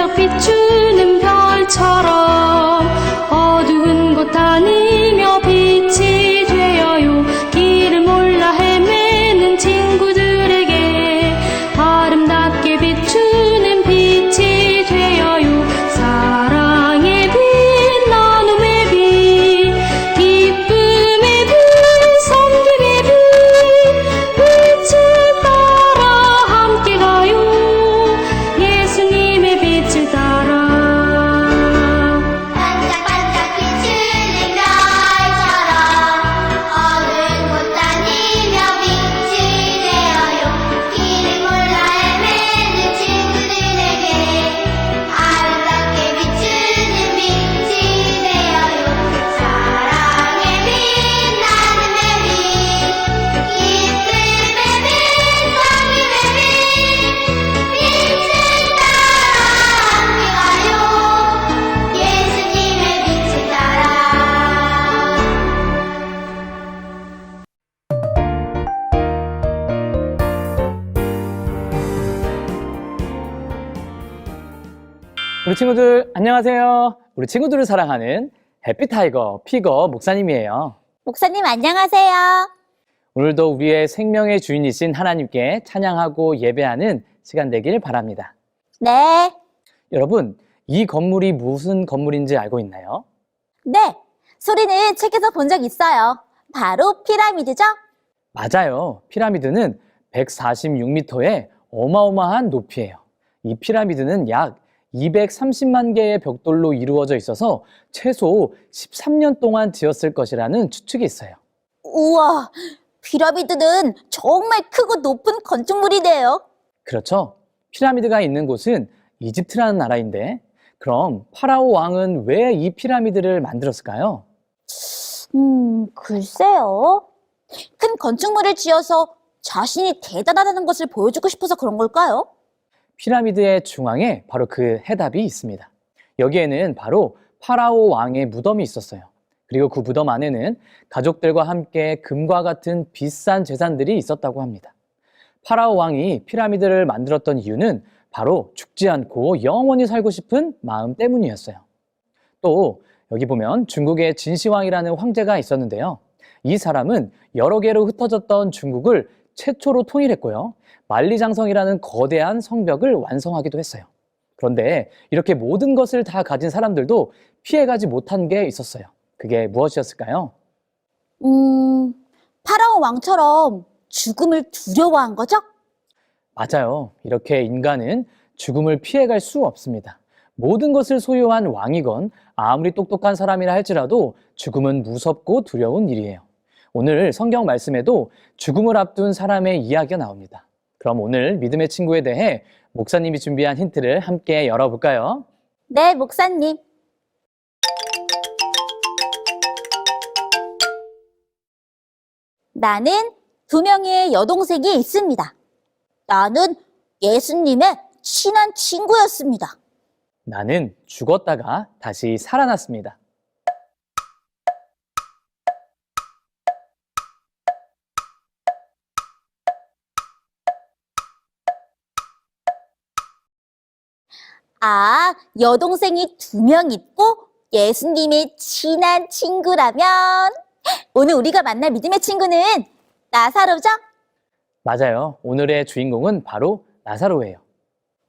stop it, June. 우리 친구들 안녕하세요. 우리 친구들을 사랑하는 해피타이거 피거 목사님이에요. 목사님 안녕하세요. 오늘도 우리의 생명의 주인이신 하나님께 찬양하고 예배하는 시간 되길 바랍니다. 네, 여러분, 이 건물이 무슨 건물인지 알고 있나요? 네. 소리는 책에서 본 적 있어요. 바로 피라미드죠? 맞아요. 피라미드는 146m의 어마어마한 높이예요. 이 피라미드는 약 230만 개의 벽돌로 이루어져 있어서 최소 13년 동안 지었을 것이라는 추측이 있어요. 우와, 피라미드는 정말 크고 높은 건축물이네요. 그렇죠. 피라미드가 있는 곳은 이집트라는 나라인데, 그럼 파라오 왕은 왜 이 피라미드를 만들었을까요? 음, 글쎄요. 큰 건축물을 지어서 자신이 대단하다는 것을 보여주고 싶어서 그런 걸까요? 피라미드의 중앙에 바로 그 해답이 있습니다. 여기에는 바로 파라오 왕의 무덤이 있었어요. 그리고 그 무덤 안에는 가족들과 함께 금과 같은 비싼 재산들이 있었다고 합니다. 파라오 왕이 피라미드를 만들었던 이유는 바로 죽지 않고 영원히 살고 싶은 마음 때문이었어요. 또 여기 보면 중국의 진시황이라는 황제가 있었는데요. 이 사람은 여러 개로 흩어졌던 중국을 최초로 통일했고요. 만리장성이라는 거대한 성벽을 완성하기도 했어요. 그런데 이렇게 모든 것을 다 가진 사람들도 피해가지 못한 게 있었어요. 그게 무엇이었을까요? 음, 파라오 왕처럼 죽음을 두려워한 거죠? 맞아요. 이렇게 인간은 죽음을 피해갈 수 없습니다. 모든 것을 소유한 왕이건 아무리 똑똑한 사람이라 할지라도 죽음은 무섭고 두려운 일이에요. 오늘 성경 말씀에도 죽음을 앞둔 사람의 이야기가 나옵니다. 그럼 오늘 믿음의 친구에 대해 목사님이 준비한 힌트를 함께 열어볼까요? 네, 목사님. 나는 두 명의 여동생이 있습니다. 나는 예수님의 친한 친구였습니다. 나는 죽었다가 다시 살아났습니다. 아, 여동생이 두 명 있고 예수님의 친한 친구라면 오늘 우리가 만날 믿음의 친구는 나사로죠? 맞아요. 오늘의 주인공은 바로 나사로예요.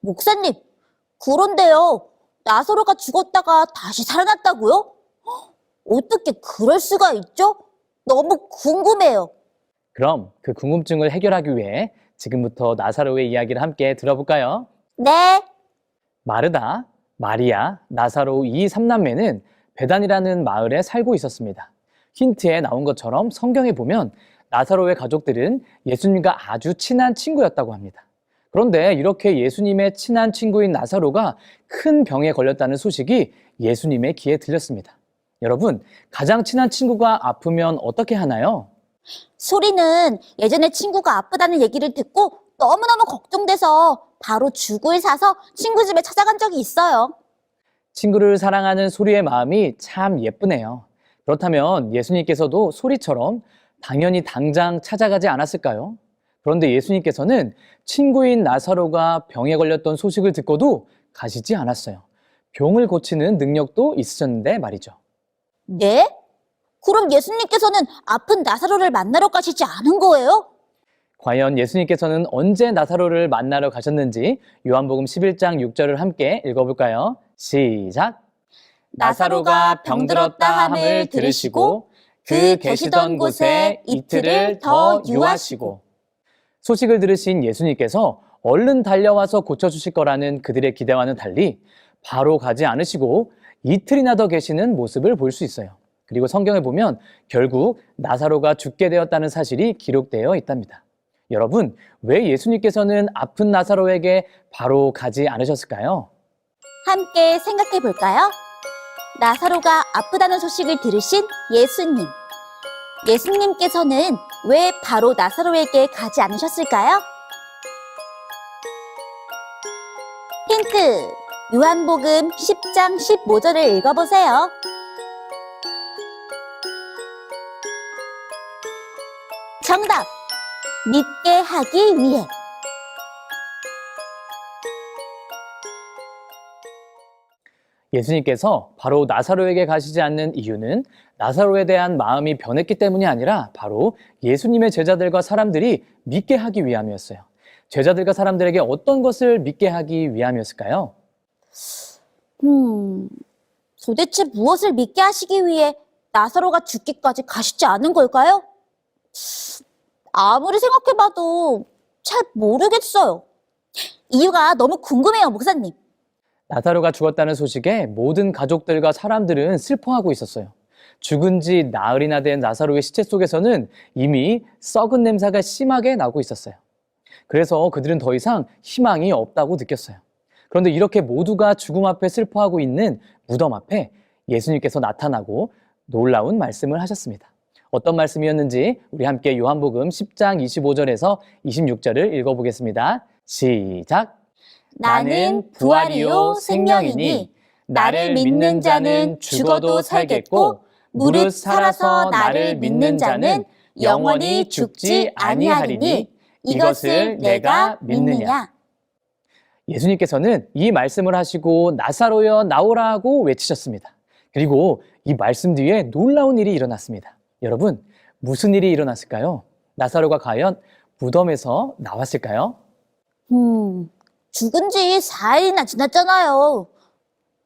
목사님, 그런데요. 나사로가 죽었다가 다시 살아났다고요? 헉, 어떻게 그럴 수가 있죠? 너무 궁금해요. 그럼 그 궁금증을 해결하기 위해 지금부터 나사로의 이야기를 함께 들어볼까요? 네, 마르다, 마리아, 나사로 이 삼남매는 베단이라는 마을에 살고 있었습니다. 힌트에 나온 것처럼 성경에 보면 나사로의 가족들은 예수님과 아주 친한 친구였다고 합니다. 그런데 이렇게 예수님의 친한 친구인 나사로가 큰 병에 걸렸다는 소식이 예수님의 귀에 들렸습니다. 여러분, 가장 친한 친구가 아프면 어떻게 하나요? 소리는 예전에 친구가 아프다는 얘기를 듣고 너무너무 걱정돼서 바로 죽을 사서 친구 집에 찾아간 적이 있어요. 친구를 사랑하는 소리의 마음이 참 예쁘네요. 그렇다면 예수님께서도 소리처럼 당연히 당장 찾아가지 않았을까요? 그런데 예수님께서는 친구인 나사로가 병에 걸렸던 소식을 듣고도 가시지 않았어요. 병을 고치는 능력도 있으셨는데 말이죠. 네? 그럼 예수님께서는 아픈 나사로를 만나러 가시지 않은 거예요? 과연 예수님께서는 언제 나사로를 만나러 가셨는지 요한복음 11장 6절을 함께 읽어볼까요? 시작! 나사로가 병들었다 함을 들으시고 그 계시던 곳에 이틀을 더 유하시고 소식을 들으신 예수님께서 얼른 달려와서 고쳐주실 거라는 그들의 기대와는 달리 바로 가지 않으시고 이틀이나 더 계시는 모습을 볼 수 있어요. 그리고 성경에 보면 결국 나사로가 죽게 되었다는 사실이 기록되어 있답니다. 여러분, 왜 예수님께서는 아픈 나사로에게 바로 가지 않으셨을까요? 함께 생각해 볼까요? 나사로가 아프다는 소식을 들으신 예수님. 예수님께서는 왜 바로 나사로에게 가지 않으셨을까요? 힌트. 요한복음 10장 15절을 읽어보세요. 정답. 믿게 하기 위해. 예수님께서 바로 나사로에게 가시지 않는 이유는 나사로에 대한 마음이 변했기 때문이 아니라 바로 예수님의 제자들과 사람들이 믿게 하기 위함이었어요. 제자들과 사람들에게 어떤 것을 믿게 하기 위함이었을까요? 음, 도대체 무엇을 믿게 하시기 위해 나사로가 죽기까지 가시지 않은 걸까요? 아무리 생각해봐도 잘 모르겠어요. 이유가 너무 궁금해요, 목사님. 나사로가 죽었다는 소식에 모든 가족들과 사람들은 슬퍼하고 있었어요. 죽은 지 나흘이나 된 나사로의 시체 속에서는 이미 썩은 냄새가 심하게 나고 있었어요. 그래서 그들은 더 이상 희망이 없다고 느꼈어요. 그런데 이렇게 모두가 죽음 앞에 슬퍼하고 있는 무덤 앞에 예수님께서 나타나고 놀라운 말씀을 하셨습니다. 어떤 말씀이었는지 우리 함께 요한복음 10장 25절에서 26절을 읽어보겠습니다. 시작! 나는 부활이요 생명이니 나를 믿는 자는 죽어도 살겠고 무릇 살아서 나를 믿는 자는 영원히 죽지 아니하리니 이것을 내가 믿느냐? 예수님께서는 이 말씀을 하시고 나사로여 나오라고 외치셨습니다. 그리고 이 말씀 뒤에 놀라운 일이 일어났습니다. 여러분, 무슨 일이 일어났을까요? 나사로가 과연 무덤에서 나왔을까요? 음, 죽은 지 4일이나 지났잖아요.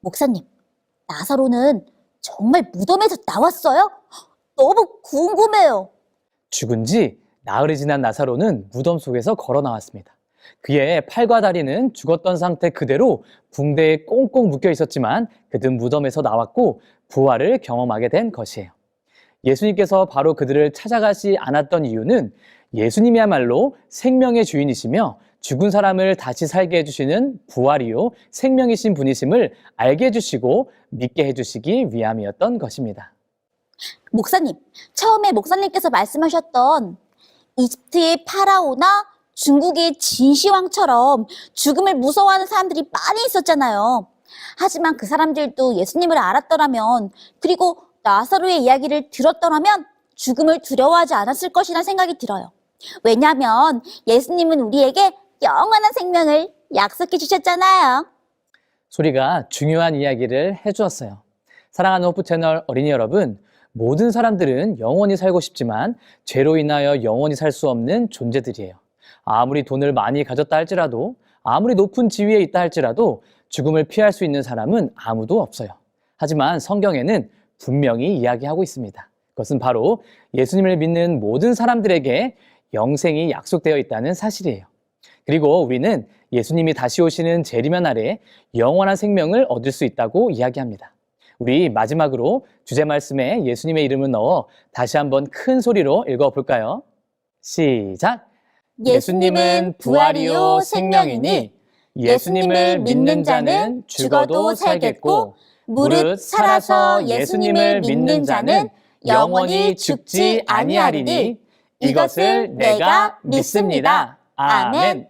목사님, 나사로는 정말 무덤에서 나왔어요? 너무 궁금해요. 죽은 지 나흘이 지난 나사로는 무덤 속에서 걸어 나왔습니다. 그의 팔과 다리는 죽었던 상태 그대로 붕대에 꽁꽁 묶여 있었지만 그는 무덤에서 나왔고 부활을 경험하게 된 것이에요. 예수님께서 바로 그들을 찾아가지 않았던 이유는 예수님이야말로 생명의 주인이시며 죽은 사람을 다시 살게 해주시는 부활이요 생명이신 분이심을 알게 해주시고 믿게 해주시기 위함이었던 것입니다. 목사님, 처음에 목사님께서 말씀하셨던 이집트의 파라오나 중국의 진시황처럼 죽음을 무서워하는 사람들이 많이 있었잖아요. 하지만 그 사람들도 예수님을 알았더라면, 그리고 나사로의 이야기를 들었더라면 죽음을 두려워하지 않았을 것이라는 생각이 들어요. 왜냐하면 예수님은 우리에게 영원한 생명을 약속해 주셨잖아요. 소리가 중요한 이야기를 해주었어요. 사랑하는 호프 채널 어린이 여러분, 모든 사람들은 영원히 살고 싶지만 죄로 인하여 영원히 살 수 없는 존재들이에요. 아무리 돈을 많이 가졌다 할지라도, 아무리 높은 지위에 있다 할지라도 죽음을 피할 수 있는 사람은 아무도 없어요. 하지만 성경에는 분명히 이야기하고 있습니다. 그것은 바로 예수님을 믿는 모든 사람들에게 영생이 약속되어 있다는 사실이에요. 그리고 우리는 예수님이 다시 오시는 재림의 날에 영원한 생명을 얻을 수 있다고 이야기합니다. 우리 마지막으로 주제 말씀에 예수님의 이름을 넣어 다시 한번 큰 소리로 읽어볼까요? 시작! 예수님은 부활이요 생명이니 예수님을 믿는 자는 죽어도 살겠고 무릇 살아서 예수님을 믿는 자는 영원히 죽지 아니하리니 이것을 내가 믿습니다. 아멘.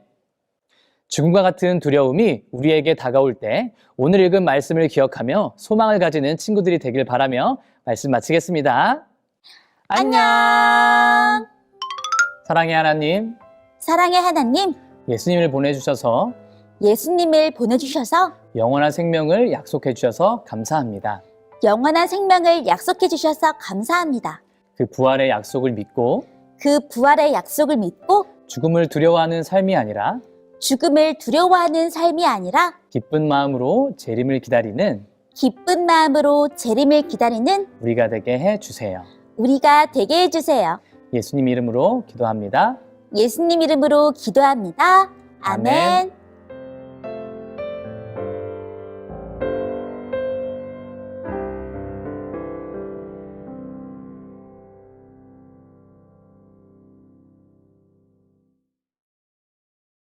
죽음과 같은 두려움이 우리에게 다가올 때 오늘 읽은 말씀을 기억하며 소망을 가지는 친구들이 되길 바라며 말씀 마치겠습니다. 안녕. 사랑의 하나님, 사랑의 하나님, 예수님을 보내주셔서 예수님을 보내주셔서 영원한 생명을 약속해 주셔서 감사합니다. 영원한 생명을 약속해 주셔서 감사합니다. 그 부활의 약속을 믿고 그 부활의 약속을 믿고 죽음을 두려워하는 삶이 아니라 죽음을 두려워하는 삶이 아니라 기쁜 마음으로 재림을 기다리는 기쁜 마음으로 재림을 기다리는 우리가 되게 해 주세요. 우리가 되게 해주세요. 예수님 이름으로 기도합니다. 예수님 이름으로 기도합니다. 아멘. 아멘.